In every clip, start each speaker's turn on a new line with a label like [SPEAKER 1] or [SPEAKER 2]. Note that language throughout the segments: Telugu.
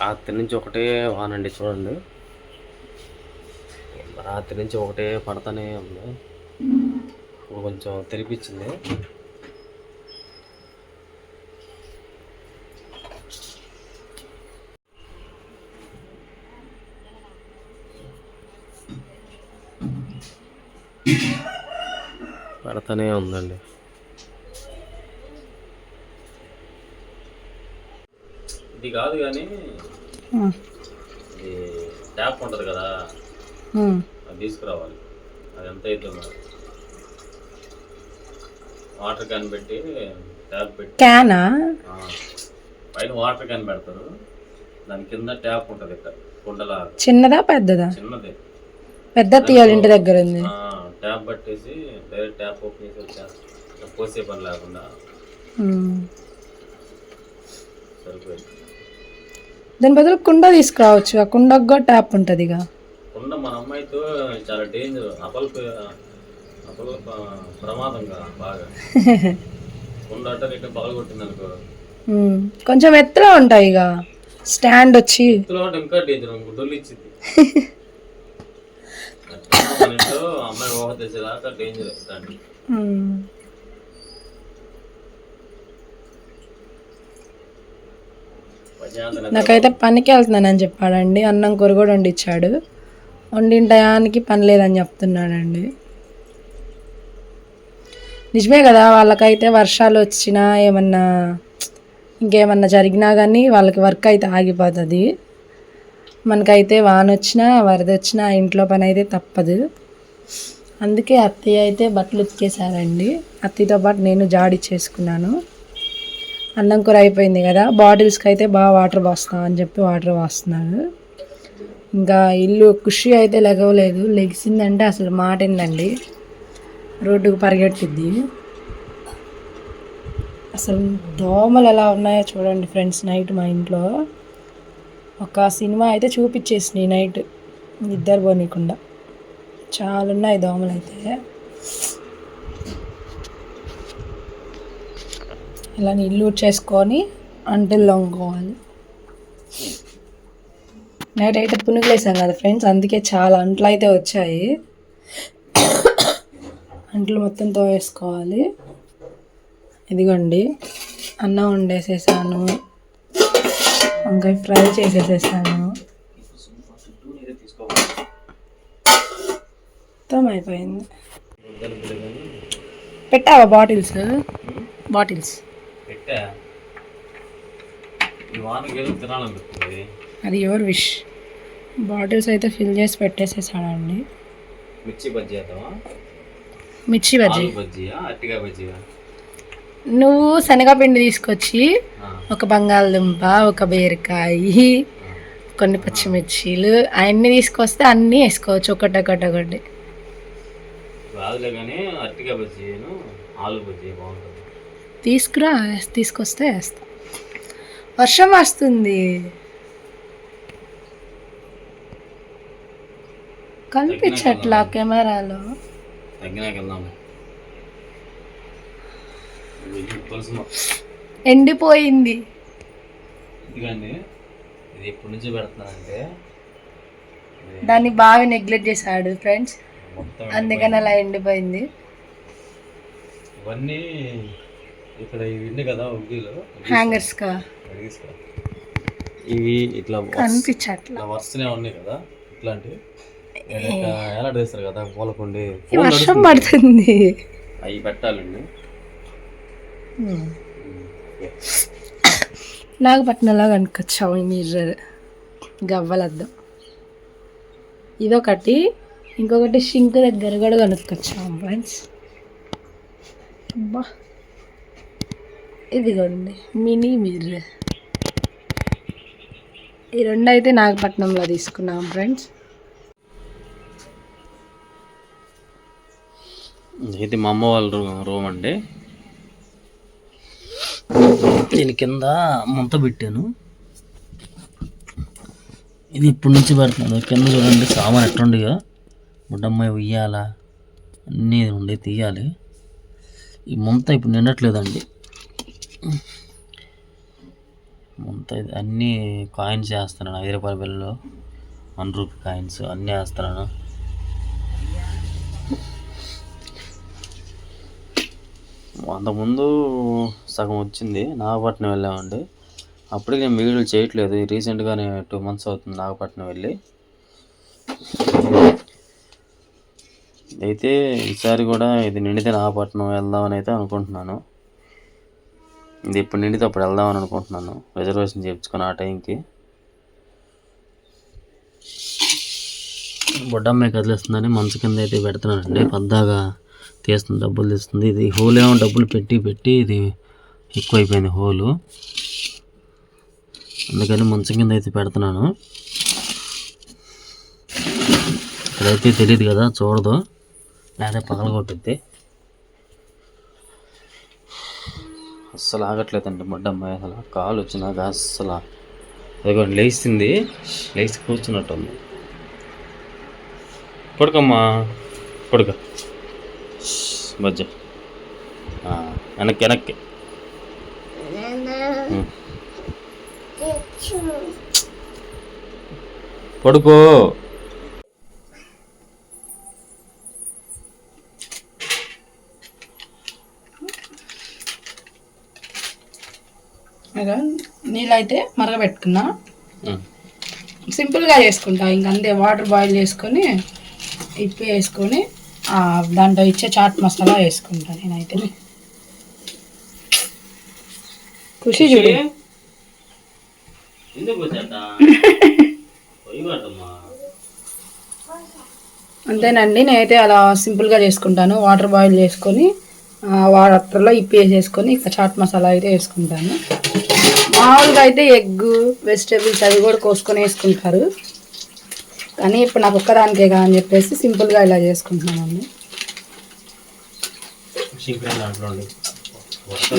[SPEAKER 1] రాత్రి నుంచి ఒకటే వానండి చూడండి. రాత్రి నుంచి ఒకటే పడతానే ఉంది. ఇప్పుడు కొంచెం తెరిపించింది. పడతానే ఉందండి. ఇది కాదు కానీ ట్యాప్ ఉంటుంది కదా అది తీసుకురావాలి. అది ఎంత అవుతుందో. వాటర్ క్యాన్ పెట్టి ట్యాప్ పెట్టి
[SPEAKER 2] క్యానా?
[SPEAKER 1] పైన వాటర్ క్యాన్ పెడతారు. దాని కింద ట్యాప్ ఉంటుంది ఇక్కడ కుండలా
[SPEAKER 2] చిన్నదా పెద్దదా?
[SPEAKER 1] చిన్నది.
[SPEAKER 2] పెద్ద తీయాలి ఇంటి దగ్గర ఉంది.
[SPEAKER 1] ట్యాప్ పట్టేసి డైరెక్ట్ ట్యాప్ ఓపెన్ చేసి వచ్చేస్తారు పోసే పని లేకుండా. సరిపోయింది.
[SPEAKER 2] దాని బదులు కుండ తీసుకురావచ్చు. ఆ కుండకు కూడా ట్యాప్ ఉంటుంది ఇక.
[SPEAKER 1] కుండ మన అమ్మాయితో చాలా డేంజర్ అపల్ప అపల్ప ప్రమాదంగా బాగా. కుండ అంటే రేటు పగలగొట్టింది అనుకో.
[SPEAKER 2] కొంచెం ఎత్తులో ఉంటాయి ఇక. స్టాండ్ వచ్చి.
[SPEAKER 1] ఇంట్లో అంటే ఇంకా డేంజర్ దొల్లి ఇచ్చింది ఇంట్లో అమ్మాయి ఊహ తెచ్చేదాకా డేంజర్ దాన్ని
[SPEAKER 2] నాకైతే పనికి వెళ్తున్నానని చెప్పాడండి. అన్నం కూర కూడా వండిచ్చాడు. వండిన టయానికి పని లేదని చెప్తున్నాడండి. నిజమే కదా వాళ్ళకైతే వర్షాలు వచ్చినా ఏమన్నా ఇంకేమన్నా జరిగినా కానీ వాళ్ళకి వర్క్ అయితే ఆగిపోతుంది. మనకైతే వాన వచ్చినా వరద వచ్చినా ఇంట్లో పని అయితే తప్పదు. అందుకే అత్తయ్య అయితే బట్టలు ఉతికేశారండి. అత్తయ్యతో పాటు నేను జాడి చేసుకున్నాను. అన్నం కూర అయిపోయింది కదా బాటిల్స్కి అయితే బాగా వాటర్ పోస్తాం అని చెప్పి వాటర్ పోస్తున్నాడు. ఇంకా ఇల్లు ఖుషి అయితే లెగవలేదు లెగిసిందంటే అసలు మాట ఏందండి? రోడ్డుకు పరిగెట్టుద్ది. అసలు దోమలు ఎలా ఉన్నాయో చూడండి ఫ్రెండ్స్ నైట్ మా ఇంట్లో. ఒక సినిమా అయితే చూపించేసింది నైట్ నిద్ర పోనీకుండా. చాలా ఉన్నాయి దోమలు అయితే ఇలా నీళ్ళు చేసుకొని అంటే లొంగుకోవాలి నైట్ అయితే పునుగులేసాం కదా ఫ్రెండ్స్ అందుకే చాలా అంట్లు అయితే వచ్చాయి. అంట్లు మొత్తం తోవేసుకోవాలి ఇదిగోండి అన్నం వండేసేసాను. వంకాయ ఫ్రై చేసేసేసాను. మొత్తం అయిపోయింది. పెట్టావా బాటిల్స్? బాటిల్స్.
[SPEAKER 1] ఈ తినాలనిపిస్తుంది.
[SPEAKER 2] అది ఎవరు విష్. బాటిల్స్ అయితే ఫిల్ చేసి పెట్టేసేసాడండి.
[SPEAKER 1] మిర్చి బజ్జీ చేద్దామా?
[SPEAKER 2] మిర్చి బజ్జీ.
[SPEAKER 1] బజ్జీయా అట్టిగా బజ్జీయా?
[SPEAKER 2] నువ్వు శనగపిండి తీసుకొచ్చి ఒక బంగాళదుంప ఒక బీరకాయ కొన్ని పచ్చిమిర్చీలు అవన్నీ తీసుకొస్తే అన్నీ వేసుకోవచ్చు ఒకటి ఒకటి ఒకటి.
[SPEAKER 1] రాదులే కానీ అట్టిగా బజ్జీను ఆలు బజ్జీ బాగుంటుంది.
[SPEAKER 2] తీసుకురా తీసుకొస్తే వేస్తా. వర్షం వస్తుంది. కనిపించట్లా కెమెరాలో. ఎండిపోయింది.
[SPEAKER 1] ఇదిగండి ఇది ఎప్పటి నుంచి పెడుతున్నానంటే
[SPEAKER 2] దాన్ని బాగా నెగ్లెక్ట్ చేశాడు ఫ్రెండ్స్. అందుకని అలా ఎండిపోయింది.
[SPEAKER 1] ఇవన్నీ ఇక్కడ ఇవి కదా ఉగ్గిలు.
[SPEAKER 2] హ్యాంగర్స్ కా.
[SPEAKER 1] ఇవి ఇట్లా
[SPEAKER 2] కనిపించట్లా.
[SPEAKER 1] వరుసనే ఉన్నాయి కదా ఇట్లాంటివి. ఎలా చేస్తారు కదా పూలకుండి.
[SPEAKER 2] వర్షం పడుతుంది.
[SPEAKER 1] అవి పెట్టాలండి.
[SPEAKER 2] నాగపట్నంలో కనుకొచ్చాము ఈ మిర్రర్ గవ్వలద్దం. ఇదొకటి. ఇంకొకటి షింక్ దగ్గర కూడా కనుక్కొచ్చాము ఫ్రెండ్స్ అబ్బా. ఇదిగోండి మినీ మిర్రర్ ఈ రెండు అయితే నాగపట్నంలో తీసుకున్నాం ఫ్రెండ్స్.
[SPEAKER 1] ఇది మా అమ్మ వాళ్ళ రూమ్ అండి. దీని కింద ముంత పెట్టాను. ఇది ఇప్పటి నుంచి పెడుతున్నాను. కింద చూడండి సామాన్ ఎట్టుండగా. బుడ్డమ్మాయి ఉయ్యాల అన్నీ ఉండే తీయాలి. ఈ ముంత ఇప్పుడు నిండట్లేదండి. అంత ఇది అన్నీ కాయిన్స్ వేస్తున్నాను. ఐదు రూపాయల బిల్లు వన్ రూపీ కాయిన్స్ అన్నీ వేస్తున్నాను. అంతకుముందు సగం వచ్చింది. నాగపట్నం వెళ్ళామండి. అప్పటికి నేను వీడియోలు చేయట్లేదు. రీసెంట్గానే టూ మంత్స్ అవుతుంది నాగపట్నం వెళ్ళి. అయితే ఈసారి కూడా ఇది నిండితే నాగపట్నం వెళ్దామని అయితే అనుకుంటున్నాను. ఇది ఇప్పుడు నిండితే అప్పుడు వెళ్దామని అనుకుంటున్నాను. రిజర్వేషన్ చేయించుకుని ఆ టైంకి. బొడ్డమ్మాయి కదిలిస్తుందని మనసు కింద అయితే పెడుతున్నానండి. పద్దాగా తీస్తుంది డబ్బులు తీస్తుంది. ఇది హోల్ ఏమో డబ్బులు పెట్టి పెట్టి ఇది ఎక్కువైపోయింది హోలు. అందుకని మంచం కింద అయితే పెడుతున్నాను. ఇక్కడైతే తెలియదు కదా చూడదు. లేదా పగలగొట్టుద్ది. అస్సలు ఆగట్లేదండి బొడ్డమ్మాయి అసలు కాలు వచ్చినాక అస్సలు అదిగోండి లేచింది లేచి కూర్చున్నట్టుంది. పడుకమ్మా పడుక. బజ్జ ఆ, వెనక్కి వెనక్కి. పడుకో.
[SPEAKER 3] నీళ్ళైతే మరగబెట్టుకున్నా. సింపుల్గా చేసుకుంటా. ఇంక అంతే వాటర్ బాయిల్ చేసుకొని ఇప్పి వేసుకొని దాంట్లో ఇచ్చే చాట్ మసాలా వేసుకుంటా నేనైతే. ఖుషి చూడు. అంతేనండి నేనైతే అలా సింపుల్గా చేసుకుంటాను. వాటర్ బాయిల్ చేసుకొని వాటర్లో ఇప్పి వేసేసుకొని ఇక చాట్ మసాలా అయితే వేసుకుంటాను. మామూలుగా అయితే ఎగ్ వెజిటేబుల్స్ అవి కూడా కోసుకొని వేసుకుంటారు. కానీ ఇప్పుడు నాకు ఒక్కదానికే అని చెప్పేసి సింపుల్గా ఇలా
[SPEAKER 1] ఉండి.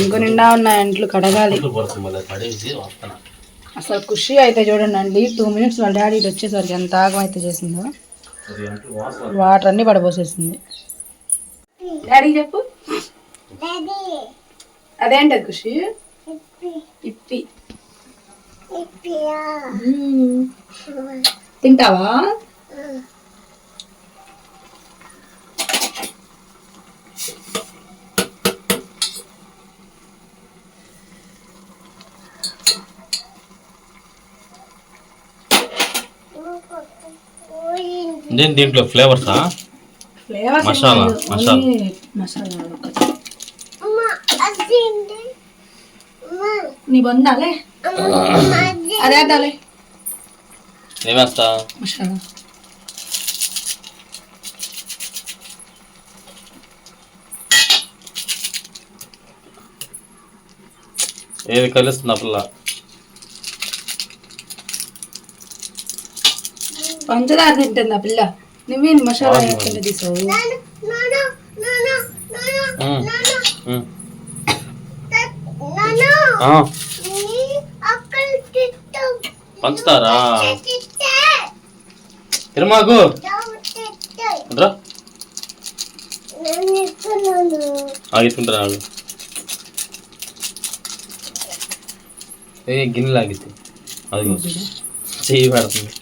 [SPEAKER 3] ఇంకో నిండా ఉన్న ఇంట్లో కడగాలి. అసలు ఖుషి అయితే చూడండి అండి టూ మినిట్స్ వాళ్ళ డాడీ వచ్చేసరికి ఎంత ఆగం అయితే చేసిందో వాటర్ అన్ని పడబోసేసింది డాడీ చెప్పు. అదేంటది ఖుషి. ఇప్పి. తింటావా?
[SPEAKER 1] నేను దీంట్లో ఫ్లేవర్స్? మసాలా, మసాలా.
[SPEAKER 3] నీ బొందాలే అదే అదాలే
[SPEAKER 1] ఏమేస్తా
[SPEAKER 3] మసాలా
[SPEAKER 1] ఏది కలుస్తుంది పిల్ల
[SPEAKER 3] పంచదార తింటుంది ఆ పిల్ల నువ్వేంది మసాలా వేసుకుంటే తీసావు?
[SPEAKER 1] పంచుతారా? తిరుమాకు. రా ఆగితుంటారా ఆగు. ఏ గిన్నె లాగితే. అది చెయ్యి పెడుతుంది.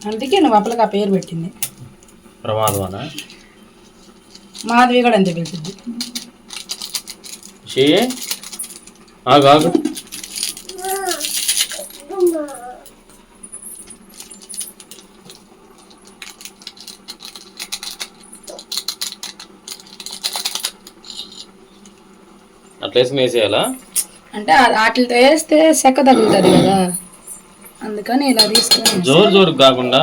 [SPEAKER 3] అందుకే నువ్వు అప్పలకి ఆ పేరు పెట్టింది.
[SPEAKER 1] ప్రమాదమనా?
[SPEAKER 3] మాధవి కూడా అంతే పెడుతుంది
[SPEAKER 1] షే ఆగు ఆగు. అట్లా వేసుకుని వేసేయాలా
[SPEAKER 3] అంటే వాటితో వేస్తే సెక్క తగులుతుంది కదా. అందుకని ఇలా తీసుకుని
[SPEAKER 1] జోరు జోరు కాకుండా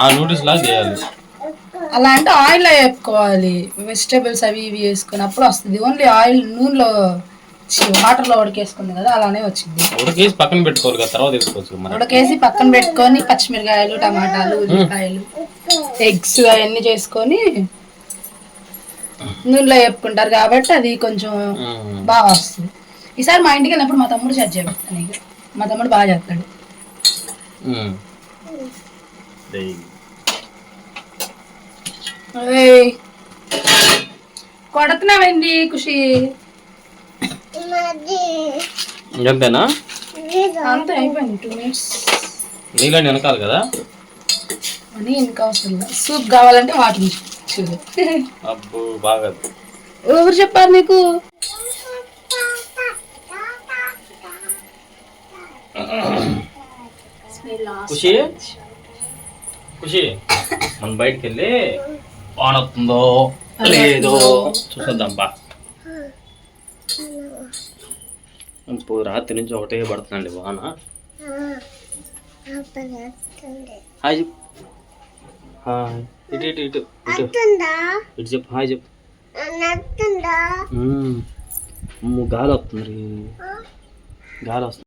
[SPEAKER 1] ఆ నూడిల్స్ లాగా చేయాలి.
[SPEAKER 3] అలా అంటే ఆయిల్లో వేపుకోవాలి. వెజిటేబుల్స్ అవి ఇవి వేసుకుని అప్పుడు వస్తుంది. ఓన్లీ ఆయిల్ నూనెలో వాటర్లో ఉడకేసుకుంది కదా అలానే వచ్చింది.
[SPEAKER 1] ఉడకేసి పక్కన పెట్టుకోవాలి కదా తర్వాత వేసుకోవచ్చు
[SPEAKER 3] ఉడకేసి పక్కన పెట్టుకొని పచ్చిమిరకాయలు టమాటాలు ఉల్లిపాయలు ఎగ్స్ అవన్నీ చేసుకొని నూనెలో వేపుకుంటారు కాబట్టి అది కొంచెం. బాగా వస్తుంది. ఈసారి మా ఇంటికి వెళ్ళినప్పుడు మా తమ్ముడు సెట్ చేయబెడతాను మా తమ్ముడు బాగా చేస్తాడు.
[SPEAKER 1] ఉమ్. దేయ్.
[SPEAKER 3] ఏయ్, కొడుతున్నావేంటి ఖుషి?
[SPEAKER 1] ఇంకంతేనా?
[SPEAKER 2] అంతే అయిపోయింది టూ మినిట్స్
[SPEAKER 1] నీళ్ళని వెనకాలి కదా?
[SPEAKER 2] అని ఇంకా అవసరం. సూప్ కావాలంటే వాటర్ చూడు.
[SPEAKER 1] అబ్బో బాగా.
[SPEAKER 2] ఎవరు చెప్పారు నీకు?
[SPEAKER 1] ఖుషి? ఖుషి మనం బయటికి వెళ్ళి వాన వస్తుందో లేదో చూసొద్దాం బా. ఇప్పుడు రాత్రి నుంచి ఒకటే పడుతుందండి వాన. హాయ్ చెప్పు. హాయ్. ఇటు ఇటు ఇటు ఇటు. ఇటు చెప్పు హాయ్ చెప్పు. గాలి వస్తుంది. గాలి వస్తుంది.